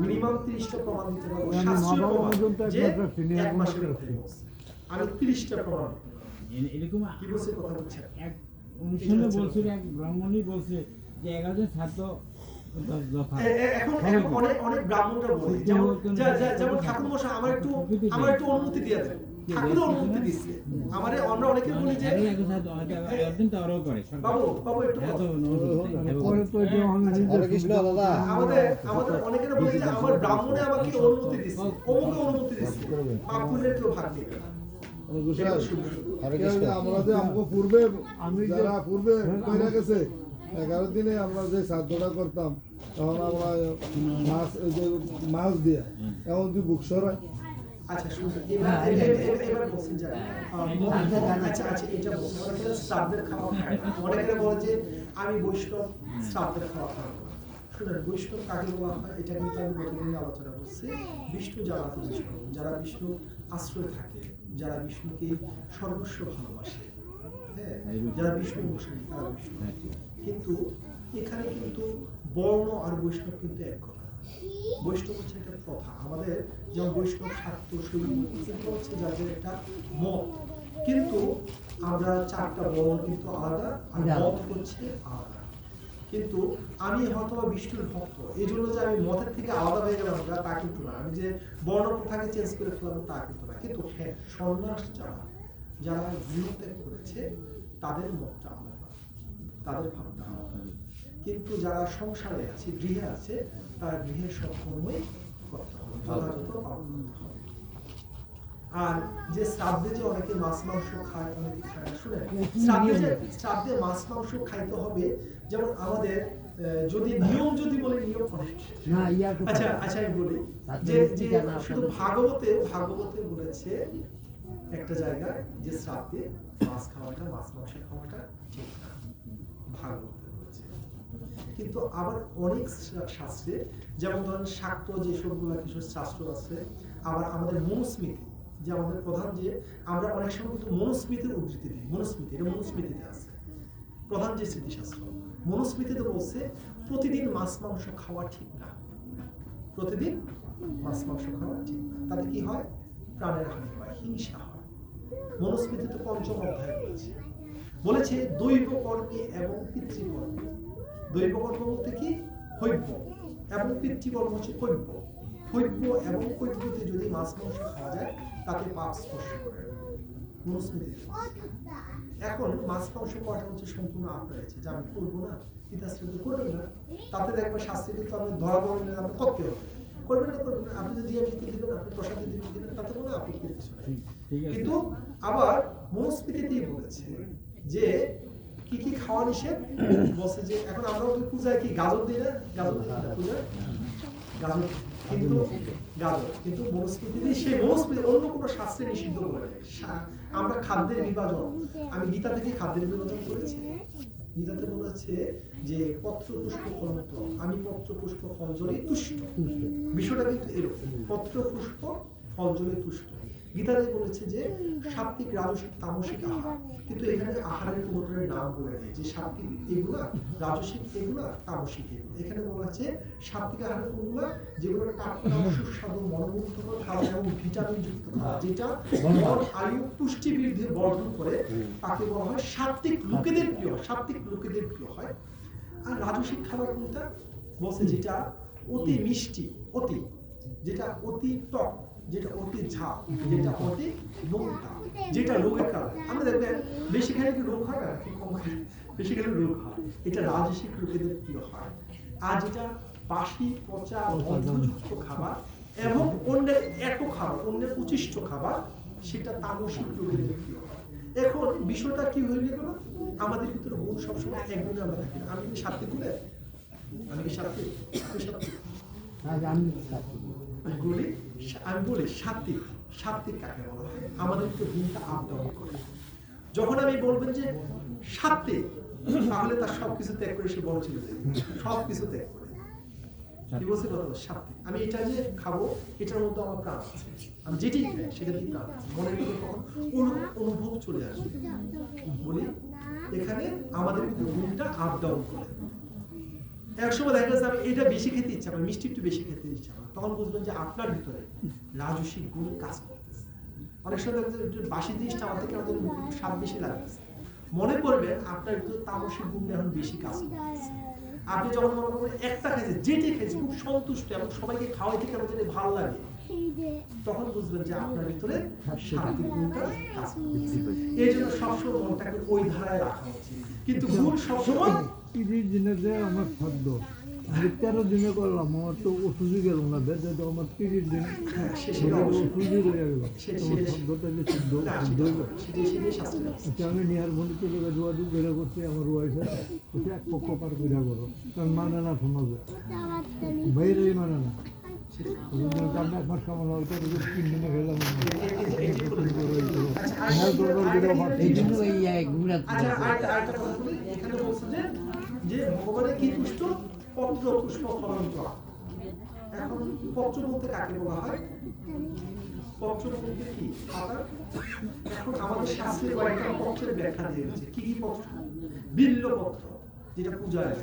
Minimum প্রমাণ দিতে পারব। আমি শাস্ত্রীয় নবম প্রমাণ। পর্যন্ত যে একমাত্র senior এক মাসের কমান্ডার মধ্যে বলছে। আমি তিরিশটা প্রমাণ দিতে পারব। এ- এরকম কি বলছে কথা বলছে? এক অনুষ্ঠানে বলছিল এক ব্রাহ্মণই বলছে যে এগারো জন ছাত্র দশ দফা। এ- এ- এখন এখন অনেক অনেক ব্রাহ্মণরা বলে যেমন ঠাকুর মশাই আমার একটু আমার একটু অনুমতি দিয়ে দেন। ঠাকুর অনুমতি দিচ্ছে আমার আমরা অনেকে বলি যে। বাবু বাবু একটু হ্যাঁ আমাদের আমাদের অনেকের বলে যে আমার ব্রাহ্মণে আমাকে অনুমতি দিচ্ছে? অমুকে অনুমতি দিচ্ছে। পাপ পুণ্যের কেউ ভাগ নেবে না। এটা শুদ্ধ। হরে কৃষ্ণ। আমরা যে আমাকে পূর্বে আমি যারা পূর্বে কইরা গেছে এগারো দিনে আমরা যে সাধ্যটা করতাম তখন আমরা মাছ মাছ দিয়ে এমন কি বুক সরাই আচ্ছা শুনুন এবার এবার- এবার- এবার বলছেন যে আহ, আচ্ছা আচ্ছা এটা বলছেন অনেকে শ্রাদ্ধের খাওয়া খায় না। অনেকে বলে যে আমি বৈষ্ণব শ্রাদ্ধের খাওয়া। বৈষ্ণব কাকে বলা হয়? এটা কিন্তু আমি গতদিন আলোচনা করছি। বিষ্ণু যারা যারা বিষ্ণু আশ্রয় থাকে যারা বিষ্ণুকে সর্বস্ব ভালোবাসে হ্যাঁ যারা বিষ্ণু অনুসারী তারা বিষ্ণু। কিন্তু এখানে কিন্তু বর্ণ আর বৈষ্ণব কিন্তু এক কথা। বৈষ্ণব হচ্ছে একটা প্রথা। আমাদের যেমন বৈষ্ণব শাক্ত শৈলী এগুলো হচ্ছে যাদের একটা মত। কিন্তু আমরা চারটা বর্ণ কিন্তু আলাদা আর মত হচ্ছে আলাদা। কিন্তু আমি হয়তো বা বিষ্ণুর ভক্ত এই জন্য যে আমি মতের থেকে আলাদা হয়ে গেলাম না, তা কিন্তু না। আমি যে বর্ণ প্রথাকে চেঞ্জ করে ফেলাম তা কিন্তু না। কিন্তু হ্যাঁ সন্ন্যাস যারা যারা গৃহত্যাগ করেছে তাদের মতটা আলাদা। তাদের ভাবটা আলাদা। কিন্তু যারা সংসারে আছে গৃহে আছে তার গৃহের সব কর্মই করতে হবে। যথাযথ পালন করতে হবে। আর যে শ্রাদ্ধে যে অনেকে মাছ মাংস খায় অনেকে খায় শুনে শ্রাদ্ধে শ্রাদ্ধে মাছ মাংস খাইতে হবে যেমন আমাদের যদি নিয়ম যদি বলে নিয়ম আচ্ছা আচ্ছা আমি বলি যে যে শুধু ভাগবতে ভাগবতে বলেছে একটা জায়গায় যে শ্রাদ্ধে মাছ খাওয়াটা মাছ মাংস খাওয়াটা ঠিক না। ভাগবতে। কিন্তু আবার অনেক শাস্ত্রে, যেমন ধরেন শাক্ত যে সবগুলো কিছু শাস্ত্র আছে, আবার আমাদের মনুস্মৃতি, যে আমাদের প্রধান যে, আমরা অনেক সময় কিন্তু মনুস্মৃতির উদ্ধৃতি দিই, মনুস্মৃতি, এটা মনুস্মৃতিতে আছে। প্রধান যে স্মৃতিশাস্ত্র, মনুস্মৃতিতে বলছে প্রতিদিন মাছ, মাংস খাওয়া ঠিক না। প্রতিদিন মাছ, মাংস খাওয়া ঠিক না। তাতে কি হয়? প্রাণের হানি হয়, হিংসা হয়। মনুস্মৃতিতে পঞ্চম অধ্যায় বলেছে বলেছে দৈব কর্মে এবং পিতৃকর্মে। বলতে কি? হৈব্য এবং পিতৃকর্ম হচ্ছে কৈব্য হৈব্য এবং কৈব্যতে যদি মাছ মাংস খাওয়া যায় তাতে পাপ স্পর্শ করে। এখন মাছ মাংস হচ্ছে সম্পূর্ণ আপনার আছে যে আমি করব না পিতাশ্রী তো করবেন না তাতে দেখবেন শাস্তি কিন্তু আপনি ধরা পড়বেন আপনি করতে হবে। করবেন না করবেন আপনি যদি আমি দিবেন আপনি প্রসাদে দিবেন দিবেন তাতে কোনো আপত্তির কিছু নেই কিন্তু আবার মনুস্মৃতিতেই বলেছে যে কি কি খাওয়া নিষেধ বলছে যে এখন আমরা ওই পূজায় কি গাজর দিই না? গাজর দিই না পূজায়? গাজর। কিন্তু গাজর। কিন্তু মনুস্মৃতিতে সেই মনুস্মৃতি অন্য কোনো শাস্ত্রে নিষিদ্ধ করে আমরা খাদ্যের বিভাজন। আমি গীতা থেকে খাদ্যের বিভাজন করেছি। গীতাতে বলেছে যে পত্র, পুষ্প ফলন্ত আমি পত্র, পুষ্প, ফল, জলে তুষ্ট। বিষয়টা কিন্তু এরকম। পত্র, পুষ্প, ফল, জলে তুষ্ট। গীতাতে বলেছে যে সাত্বিক রাজসিক তামসিক আহার। কিন্তু এখানে আহারের পুরোটার নাম বলে নেই। যে সাত্বিক এগুলা রাজসিক এগুলা তামসিক এগুলা। এখানে বলা আছে সাত্বিক আহারের কোনগুলা যেগুলো টাটকা সুস্বাদু মনোমুগ্ধকর খাবার এবং ভিটামিন যুক্ত খাবার যেটা আয়ু পুষ্টি বৃদ্ধি বর্ধন করে তাকে বলা হয় সাত্বিক লোকেদের প্রিয় সাত্বিক লোকেদের প্রিয় হয়। আর রাজসিক খাবার কোনটা বলছে যেটা অতি মিষ্টি অতি যেটা অতি টক যেটা অতি ঝাল, যেটা অতি নোনতা যেটা রোগের কারণ। আমরা দেখবেন, বেশি খেলে কি রোগ হয় না কি বেশি খেলে রোগ হয়। এটা রাজসিক লোকেদের প্রিয় হয়। আর যেটা বাসি, পচা গন্ধযুক্ত খাবার এবং অন্যের এত খাবার, অন্যের উচিষ্ট খাবার, সেটা তামসিক লোকেদের প্রিয় হয়। এখন বিষয়টা কি হয়ে গেল আমাদের ভিতরে গুণ সবসময় এক গুণে আমরা থাকি আমি কি সাত্বিক গুণে আমি কি সাত্বিক। আজ আমি বলি সাত্বিক সাত্বিক কাকে বলা হয়? আমাদের তো দিনটা আপ ডাউন করে। যখন আমি বলবেন যে সাত্বিক, তাহলে তার সব কিছু ত্যাগ করে সে বড় ছিল সব ত্যাগ করে। কি বলছি কথা আমি এটা যে খাব, এটার মধ্যে আমার প্রাণ আছে। আমি যেটি খাই সেটা দিয়ে প্রাণ আছে। অনুভব চলে আসবে। বলি, এখানে আমাদের কিন্তু গুণটা আপ ডাউন করে। এক সময় দেখা যাচ্ছে আমি এটা বেশি খেতে ইচ্ছা করে, মিষ্টি একটু বেশি খেতে ইচ্ছা তখন বুঝবেন যে আপনার ভিতরে রাজস্বিক গুণ কাজ করতেছে। অনেক সময় বাসি জিনিসটা আমার থেকে আমাদের স্বাদ বেশি লাগতেছে মনে করবেন আপনার ভিতরে তামসিক গুণ এখন বেশি কাজ করতেছে। আপনি যখন মনে করবেন একটা খাইছে যেটি খাইছে খুব সন্তুষ্ট এবং সবাইকে খাওয়াইতে কেন জানি ভালো লাগে, তখন বুঝবেন যে আপনার ভিতরে শান্তি গুণটা কাজ করতেছে। এই জন্য সবসময় মনটাকে ওই ধারায় রাখা উচিত। কিন্তু ভুল সবসময় আমার আমি তেরো দিনে করলাম আমার তো ওষুধই গেল না বেঁচে তো আমার তিরিশ দিন। হ্যাঁ। ওষুধই রয়ে গেল। আমি নিয়ার মনে চলে গেছে দোয়া বেড়ে করছি আমার ওয়াইফে এক পক্ষ পার করে করো। কারণ মানে না সমাজে। বাইরেই মানে না। এক মাস কামানো হয়তো তিন দিনে আচ্ছা যে ভগবানের কি পুষ্ট? পত্র পুষ্প ফলন করা এখন পত্র বলতে কাকে বলা হয়? পত্র বলতে কি? এখন আমাদের শাস্ত্রে কয়েকটা পত্রের ব্যাখ্যা দিয়েছে কি কি পত্র? বিল্ল পত্র, যেটা পূজায়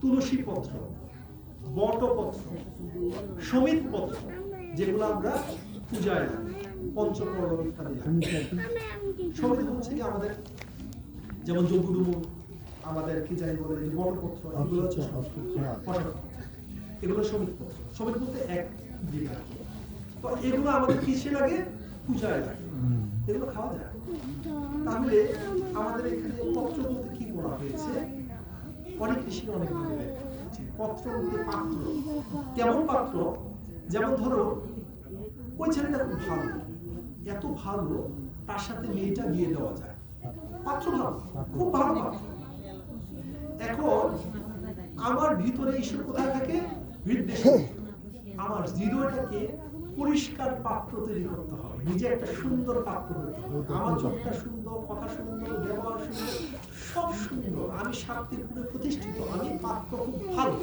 তুলসী পত্র, বটপত্র, সমিত পত্র, যেগুলো আমরা পূজায় লাগে পঞ্চপর্ব ইত্যাদি সমিত হচ্ছে কি আমাদের যেমন যজ্ঞডুমু আমাদের কি জানি বলে যে বটপত্র এগুলো হচ্ছে বটপত্র। এগুলো সমিত পত্র সমিত বলতে এক বিঘা। তো এগুলো আমাদের কিসে লাগে পূজায় লাগে এগুলো খাওয়া যায়। তাহলে আমাদের এখানে পত্র বলতে কি বলা হয়েছে? অনেক কৃষি অনেক ভাবে পত্র বলতে পাত্র। কেমন পাত্র? যেমন ধরো ওই ছেলেটা খুব ভালো। এত ভালো তার সাথে মেয়েটা বিয়ে দেওয়া যায়। পাত্র ভালো খুব ভালো পাত্র। এখন আমার ভিতরে ঈশ্বর কোথায় থাকে? আমার হৃদয়টাকে পরিষ্কার পাত্র তৈরি করতে হবে। নিজে একটা সুন্দর পাত্র আমার চোখটা সুন্দর, কথা সুন্দর, ব্যবহার সুন্দর, সব সুন্দর। আমি শান্তির গুণে প্রতিষ্ঠিত। আমি পাত্র খুব ভালো।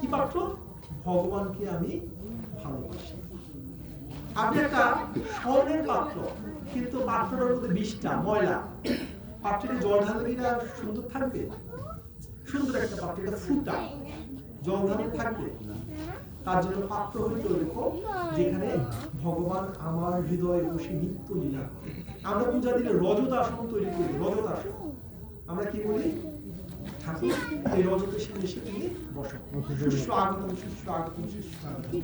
কি পাত্র? ভগবানকে আমি ভালোবাসি। আপনি একটা স্বর্ণের পাত্র, কিন্তু পাত্রটার মধ্যে বিষটা, ময়লা। পাত্রটি জল ঢাললে কিনা সুন্দর থাকবে? সুন্দর একটা পাত্র এটা ফুটা ঢাললে থাকবে। তার জন্য পাত্র হইতে দেখো যেখানে ভগবান আমার হৃদয়ে বসে নিত্য লীলা আমরা পূজা দিলে রজতাসন তৈরি করি রজতাসন আমরা কি বলি ঠাকুর, এই রজতের এসে তুমি বসো। শিষ্য আগতম শিষ্য আগতম শিষ্য আগতম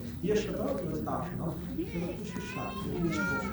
শিষ্য আগতম তুমি এসে বসো।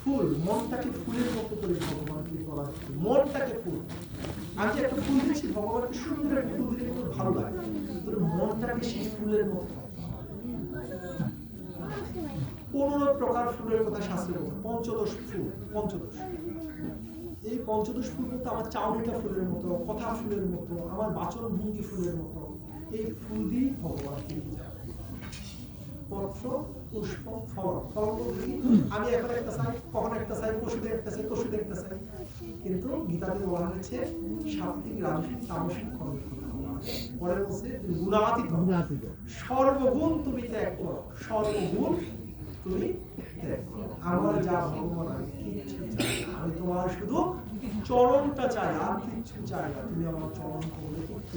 ফুল, মনটাকে ফুলের মতো করে ভগবানকে করা। মনটাকে ফুল। আমি একটা ফুল দিচ্ছি ভগবানকে সুন্দর একটা ফুল দিলে খুব ভালো লাগে। কিন্তু মনটাকে সেই ফুলের মতো পনেরো প্রকার ফুলের কথা শাস্ত্রে বলছে পঞ্চদশ ফুল, পঞ্চদশ। এই পঞ্চদশ ফুল বলতে আমার চাউনিটা ফুলের মতো, কথা ফুলের মতো, আমার বাচন ভঙ্গি ফুলের মতো, এই ফুল দিয়ে ভগবানকে পুষ্প ফল। আমি এখন একটা চাই কখন একটা চাই পশুতে একটা চাই পশুতে একটা চাই কিন্তু গীতাতে বলা হয়েছে সাত্বিক রাজসিক তামসিক। পরে বলছে গুণাতীত। সর্বগুণ তুমি ত্যাগ করো। সর্বগুণ তুমি ত্যাগ করো। আমার যা ভগবান আমি কিচ্ছু চাই আমি তোমার শুধু চরণটা চাই। আর কিচ্ছু চাই না। তুমি আমার চরণ করলে একটু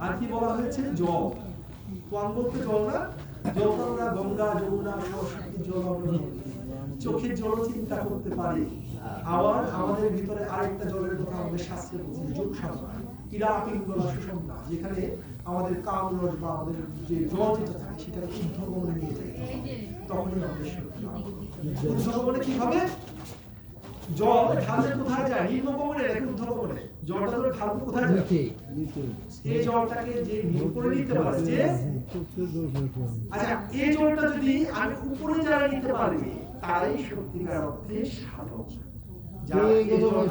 আর কি বলা হয়েছে? জল। জল না? জল আমরা গঙ্গা, যমুনা, সরস্বতী জল চোখের জল চিন্তা করতে পারি। আবার আমাদের ভিতরে আরেকটা জলের কথা আমাদের শাস্ত্রে যোগ সাধনা সুষমনা যেখানে আমাদের কামরস বা আমাদের যে জল যেটা থাকে সেটাকে ঊর্ধ্বগমনে নিয়ে যায়। তখনই আমাদের কি হবে? জল ঢালতে কোথায় যায়? নিম্নগমনে নাকি ঊর্ধ্বগমনে জলটা তো ঢালতে কোথায় যায়? এই জলটাকে যে উপরে নিতে পারে যে চোখের দোষ আছে আচ্ছা এই জলটা যদি আমি উপরে যারা নিতে পারি তারাই সত্যিকার অর্থে সাধক। যারা এই জলটা-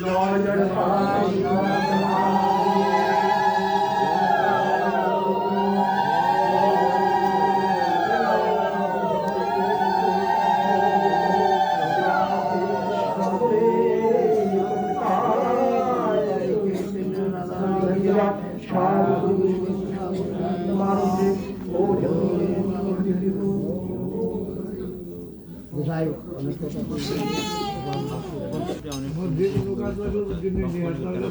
জয় জয় অনেক কথা